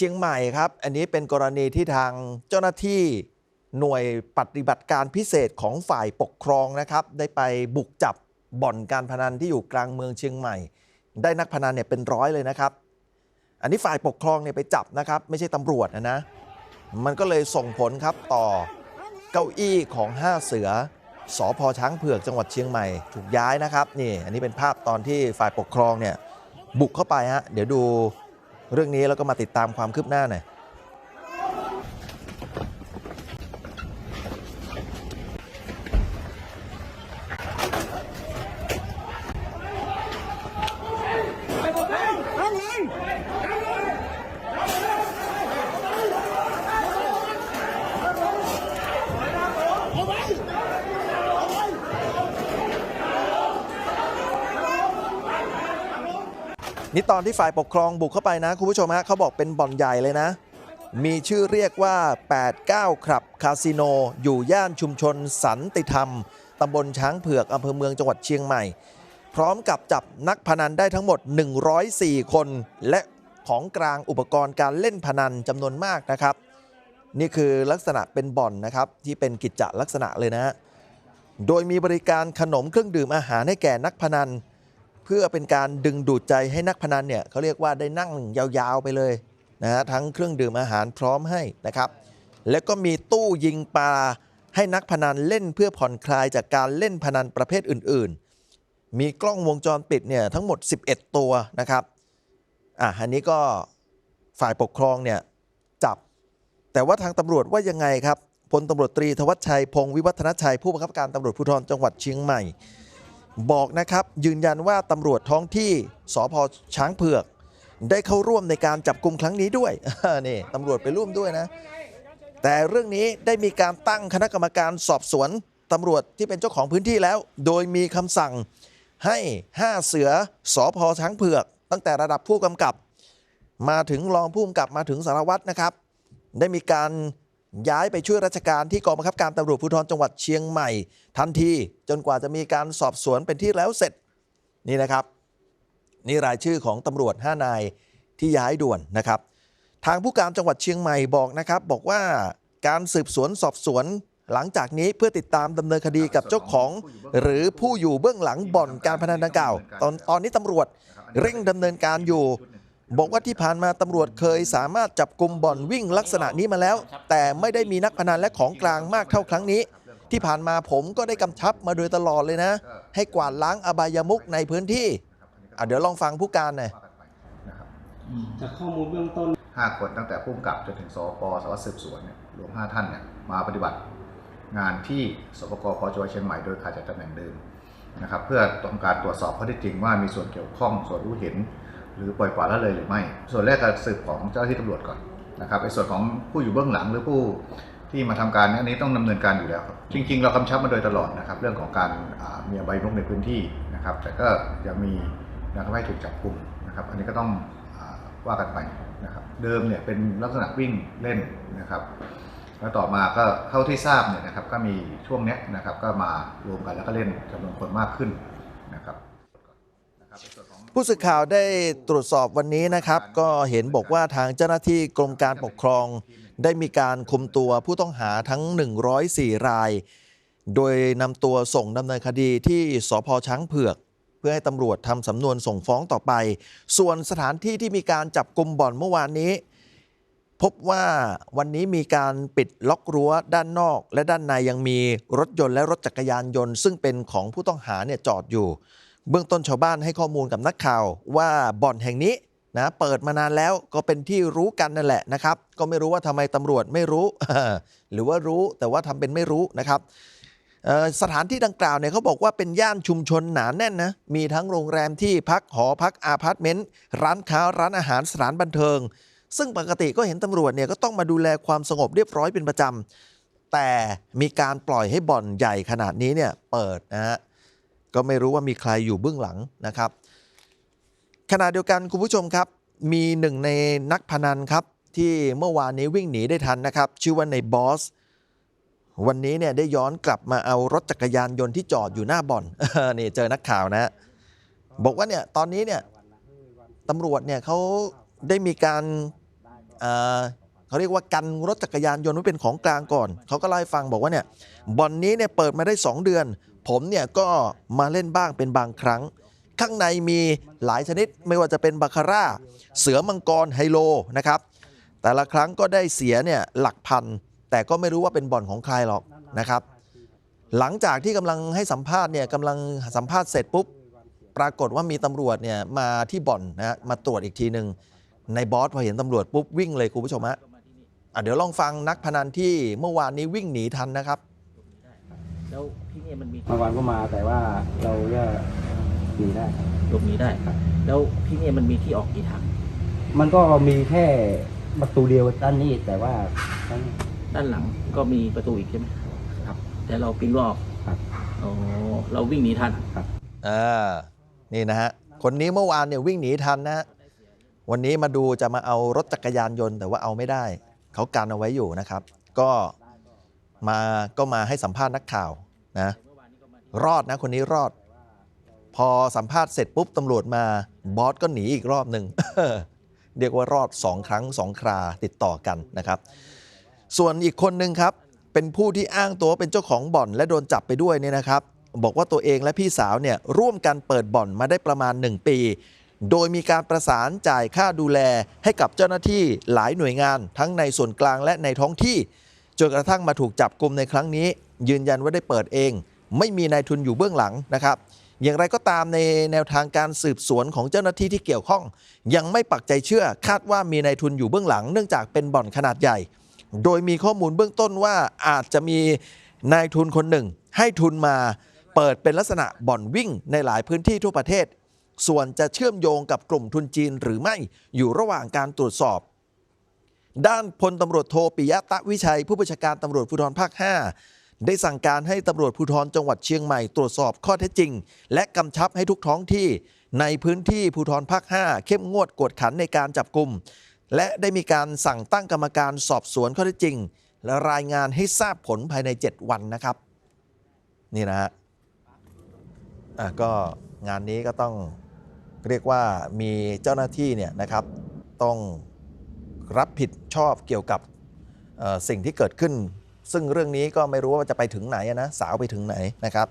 ชียงใหม่ครับ อันนี้เป็นกรณีที่ทางเจ้าหน้าที่หน่วยปฏิบัติการพิเศษของฝ่ายปกครองนะครับ ได้ไปบุกจับบ่อนการพนันที่อยู่กลางเมืองเชียงใหม่ ได้นักพนันเนี่ยเป็นร้อยเลยนะครับ อันนี้ฝ่ายปกครองเนี่ยไปจับนะครับ ไม่ใช่ตำรวจนะนะ มันก็เลยส่งผลครับต่อเก้าอี้ของ5เสือสอพอช้างเผือกจังหวัดเชียงใหม่ถูกย้ายนะครับนี่ อันนี้เป็นภาพตอนที่ฝ่ายปกครองเนี่ยบุกเข้าไปฮะเดี๋ยวดู เรื่องนี้แล้วก็มาติดตามความคืบหน้าหน่อย นี่ตอนที่ฝ่ายปกครองบุกเข้าไปนะคุณผู้ชมฮะเขาบอกเป็นบ่อนใหญ่เลยนะ มีชื่อเรียกว่า 89 ครับคาสิโน อยู่ย่านชุมชนสันติธรรมตำบลช้างเผือกอำเภอเมืองจังหวัดเชียงใหม่ พร้อมกับจับนักพนันได้ทั้งหมด 104 คน และของกลางอุปกรณ์การเล่นพนันจำนวนมากนะครับ นี่คือลักษณะเป็นบ่อนนะครับที่เป็นกิจจลักษณะเลยนะฮะโดยมีบริการขนมเครื่องดื่มอาหารให้แก่นักพนัน เพื่อเป็นการดึงดูดใจให้นักพนันเนี่ยเขาเรียกว่าได้นั่งยาวๆไปเลยนะฮะทั้งเครื่องดื่มอาหารพร้อมให้นะครับ แล้วก็มีตู้ยิงปลาให้นักพนันเล่นเพื่อผ่อนคลายจากการเล่นพนันประเภทอื่น ๆ มีกล้องวงจรปิดเนี่ยทั้งหมด 11 ตัวนะครับอะอันนี้ก็ฝ่ายปกครองเนี่ยจับ แต่ว่าทางตำรวจว่ายังไงครับพลตำรวจตรีธวัชชัยพงศ์วิวัฒนชัยผู้บังคับการตำรวจภูธรจังหวัดเชียงใหม่ บอกนะครับยืนยันว่าตำรวจท้องที่สพช้างเผือก ได้เข้าร่วมในการจับกลุ่มครั้งนี้ด้วยนี่ตำรวจไปร่วมด้วยนะ แต่เรื่องนี้ได้มีการตั้งคณะกรรมการสอบสวนตำรวจที่เป็นเจ้าของพื้นที่แล้ว โดยมีคำสั่งให้ 5 เสือสอพอช้างเผือก ตั้งแต่ระดับผู้กำกับ มาถึงรองผู้กำกับมาถึงสารวัตรนะครับ ได้มีการ ย้ายไปช่วยราชการที่กองบังคับการตำรวจภูธรจังหวัดเชียงใหม่ ทันทีจนกว่าจะมีการสอบสวนเป็นที่แล้วเสร็จนี่นะครับ นี่รายชื่อของตำรวจ 5 นายที่ย้ายด่วนนะครับ ทางผู้การจังหวัดเชียงใหม่บอกนะครับ บอกว่าการสืบสวนสอบสวนหลังจากนี้เพื่อติดตามดำเนินคดีกับเจ้าของ หรือผู้อยู่เบื้องหลังบ่อนการพนันดังกล่าวตอนตอนนี้ตำรวจเร่งดำเนินการอยู่ บอกว่าที่ผ่านมาตำรวจเคยสามารถจับกลุ่มบ่อนวิ่งลักษณะนี้มาแล้ว แต่ไม่ได้มีนักพนันและของกลางมากเท่าครั้งนี้ ที่ผ่านมาผมก็ได้กำชับมาโดยตลอดเลยนะ ให้กวาดล้างอบายมุกในพื้นที่อะเดี๋ยวลองฟังผู้การหน่อยนะครับจากข้อมูลเบื้องต้นห้าคนตั้งแต่ผู้กำกับจนถึงสปสารวัตรสืบสวนเนี่ยรวมห้าท่านเนี่ยมาปฏิบัติงานที่สปกพจังหวัดเชียงใหม่โดยขาดจากตำแหน่งเดิมนะครับเพื่อต้องการตรวจสอบข้อเท็จจริงว่ามีส่วนเกี่ยวข้องส่วนรู้เห็น หรือปล่อยปละละเลยหรือไม่ ส่วนแรกการสืบของเจ้าหน้าที่ตำรวจก่อนนะครับในส่วนของผู้อยู่เบื้องหลังหรือผู้ที่มาทำการนี่ยอันนี้ต้องดำเนินการอยู่แล้วครับจริง ๆ เรากำชับมาโดยตลอดนะครับ เรื่องของการมีอบายมุกในพื้นที่นะครับ แต่ก็ยังมีนะครับให้ถูกจับกลุ่มนะครับ อันนี้ก็ต้องอว่ากันไปนะครับ เดิมเนี่ยเป็นลักษณะวิ่งเล่นนะครับ แล้วต่อมาก็เท่าที่ทราบเนี่ยนะครับ ก็มีช่วงเนี้ยนะครับ ก็มารวมกันแล้วก็เล่นจำนวนคนมากขึ้นนะครับนะครับ ผู้สื่อข่าวได้ตรวจสอบวันนี้นะครับ ก็เห็นบอกว่าทางเจ้าหน้าที่กรมการปกครอง ได้มีการคุมตัวผู้ต้องหาทั้ง 104 ราย โดยนำตัวส่งดำเนินคดีที่สพช้างเผือก เพื่อให้ตำรวจทำสำนวนส่งฟ้องต่อไป ส่วนสถานที่ที่มีการจับกลุ่มบ่อนเมื่อวานนี้ พบว่าวันนี้มีการปิดล็อกรั้วด้านนอก และด้านในยังมีรถยนต์และรถจักรยานยนต์ ซึ่งเป็นของผู้ต้องหาเนี่ยจอดอยู่ เบื้องต้นชาวบ้านให้ข้อมูลกับนักข่าวว่าบ่อนแห่งนี้นะเปิดมานานแล้วก็เป็นที่รู้กันนั่นแหละนะครับ ก็ไม่รู้ว่าทำไมตำรวจไม่รู้ หรือว่ารู้แต่ว่าทำเป็นไม่รู้นะครับสถานที่ดังกล่าวเนี่ยเขาบอกว่าเป็นย่านชุมชนหนาแน่นนะมีทั้งโรงแรมที่พักหอพักอาพาร์ตเมนต์ร้านค้าร้านอาหารสถานบันเทิง ซึ่งปกติก็เห็นตำรวจเนี่ยก็ต้องมาดูแลความสงบเรียบร้อยเป็นประจำแต่มีการปล่อยให้บ่อนใหญ่ขนาดนี้เนี่ยเปิดนะฮะ ก็ไม่รู้ว่ามีใครอยู่เบื้องหลังนะครับ ขณะเดียวกันคุณผู้ชมครับ มีหนึ่งในนักพนันครับ ที่เมื่อวานนี้วิ่งหนีได้ทันนะครับ ชื่อว่าในบอสวันนี้เนี่ยได้ย้อนกลับมาเอารถจักรยานยนต์ที่จอดอยู่หน้าบ่อนนี่เจอนักข่าวนะ บอกว่าเนี่ยตอนนี้เนี่ยตำรวจเนี่ยเขาได้มีการเอ่อเขาเรียกว่ากันรถจักรยานยนต์ไว้เป็นของกลางก่อน เขาก็เล่าให้ฟังบอกว่าเนี่ยบ่อนนี้เนี่ยเปิดมาได้ 2 เดือน ผมเนี่ยก็มาเล่นบ้างเป็นบางครั้ง ข้างในมีหลายชนิดไม่ว่าจะเป็นบาคาร่า เสือมังกรไฮโลนะครับ แต่ละครั้งก็ได้เสียเนี่ยหลักพัน แต่ก็ไม่รู้ว่าเป็นบ่อนของใครหรอกนะครับ หลังจากที่กำลังให้สัมภาษณ์เนี่ยกำลังสัมภาษณ์เสร็จปุ๊บปรากฏว่ามีตำรวจเนี่ยมาที่บ่อนนะฮะมาตรวจอีกทีหนึ่งในบอสพอเห็นตำรวจปุ๊บวิ่งเลยคุณผู้ชมฮะเดี๋ยวลองฟังนักพนันที่เมื่อวานนี้วิ่งหนีทันนะครับแล้ว เนี่ยมันมีบางวันก็มาแต่ว่าเราก็หนีได้ครับ หลบหนีได้แล้วที่เนี่ยมันมีที่ออกกี่ทางมันก็มีแค่ประตูเดียวด้านนี้แต่ว่าทั้ง ด้านหลังก็มีประตูอีกใช่ไหมครับ แต่เราปีนรอบครับ อ๋อเราวิ่งหนีทัน อ่านี่นะฮะ คนนี้เมื่อวานเนี่ยวิ่งหนีทันนะฮะ วันนี้มาดูจะมาเอารถจักรยานยนต์ แต่ว่าเอาไม่ได้ เขากันเอาไว้อยู่นะครับ ก็มาก็มาให้สัมภาษณ์นักข่าว นะรอดนะคนนี้รอด พอสัมภาษณ์เสร็จปุ๊บตำรวจมาบอสก็หนีอีกรอบหนึ่งเรียกว่ารอด2ครั้ง2คราติดต่อกันนะครับ ส่วนอีกคนหนึ่งครับ เป็นผู้ที่อ้างตัวเป็นเจ้าของบ่อนและโดนจับไปด้วยเนี่ยนะครับ บอกว่าตัวเองและพี่สาวเนี่ยร่วมกันเปิดบ่อนมาได้ประมาณ 1 ปี โดยมีการประสานจ่ายค่าดูแลให้กับเจ้าหน้าที่หลายหน่วยงาน ทั้งในส่วนกลางและในท้องที่จนกระทั่งมาถูกจับกลุ่มในครั้งนี้ ยืนยันว่าได้เปิดเอง ไม่มีนายทุนอยู่เบื้องหลังนะครับ อย่างไรก็ตามในแนวทางการสืบสวนของเจ้าหน้าที่ที่เกี่ยวข้อง ยังไม่ปักใจเชื่อคาดว่ามีนายทุนอยู่เบื้องหลัง เนื่องจากเป็นบ่อนขนาดใหญ่ โดยมีข้อมูลเบื้องต้นว่าอาจจะมีนายทุนคนหนึ่ง ให้ทุนมาเปิดเป็นลักษณะบ่อนวิ่งในหลายพื้นที่ทั่วประเทศ ส่วนจะเชื่อมโยงกับกลุ่มทุนจีนหรือไม่อยู่ระหว่างการตรวจสอบด้านพลตำรวจโทปิยะตะวิชัย ผู้บัญชาการตำรวจภูธรภาค 5 ได้สั่งการให้ตำรวจภูธรจังหวัดเชียงใหม่ตรวจสอบข้อเท็จจริง และกำชับให้ทุกท้องที่ ในพื้นที่ภูธรภาค 5 เข้มงวดกวดขันในการจับกลุ่มและได้มีการสั่งตั้งกรรมการสอบสวนข้อเท็จจริง และรายงานให้ทราบผลภายใน 7 วันนะครับ นี่นะฮะอะก็งานนี้ก็ต้องเรียกว่ามีเจ้าหน้าที่เนี่ยนะครับ ต้องรับผิดชอบเกี่ยวกับสิ่งที่เกิดขึ้น ซึ่งเรื่องนี้ก็ไม่รู้ว่าจะไปถึงไหนนะสาวไปถึงไหนนะครับ